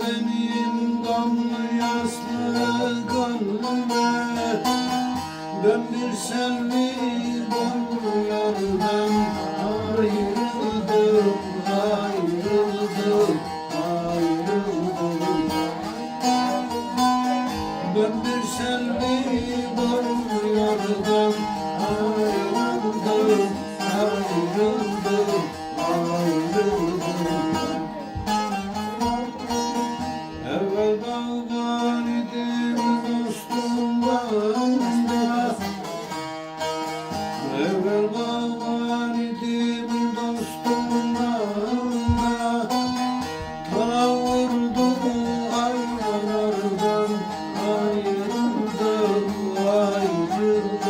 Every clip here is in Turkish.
benim damlı yaslı kanlıma Döndür selvi damlardan ayrıldım, ayrıldım, ayrıldım. Döndür selvi damlardan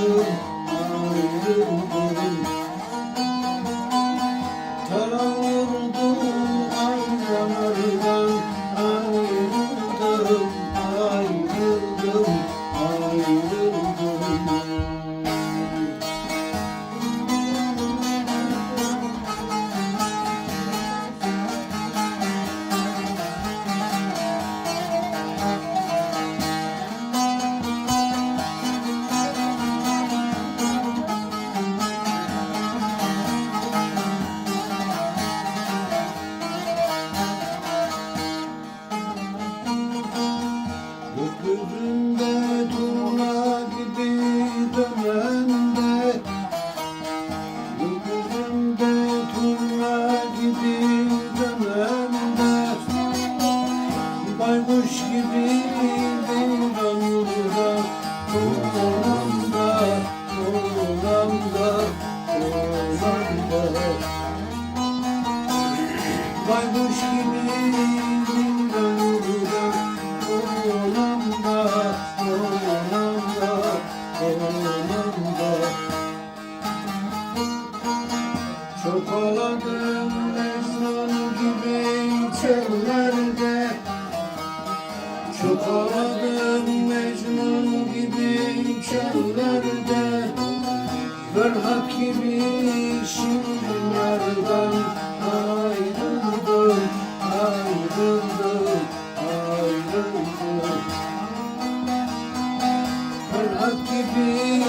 ayrıldım, Baykuş gibi Oğlanda, oğlanda, oğlanda Çok ağladım Mecnun gibi çöllerde Çok ağladım Mecnun gibi çöllerde Ferhat gibi şirin yardan ayrıldım, ayrıldım, ayrıldım. Ferhat gibi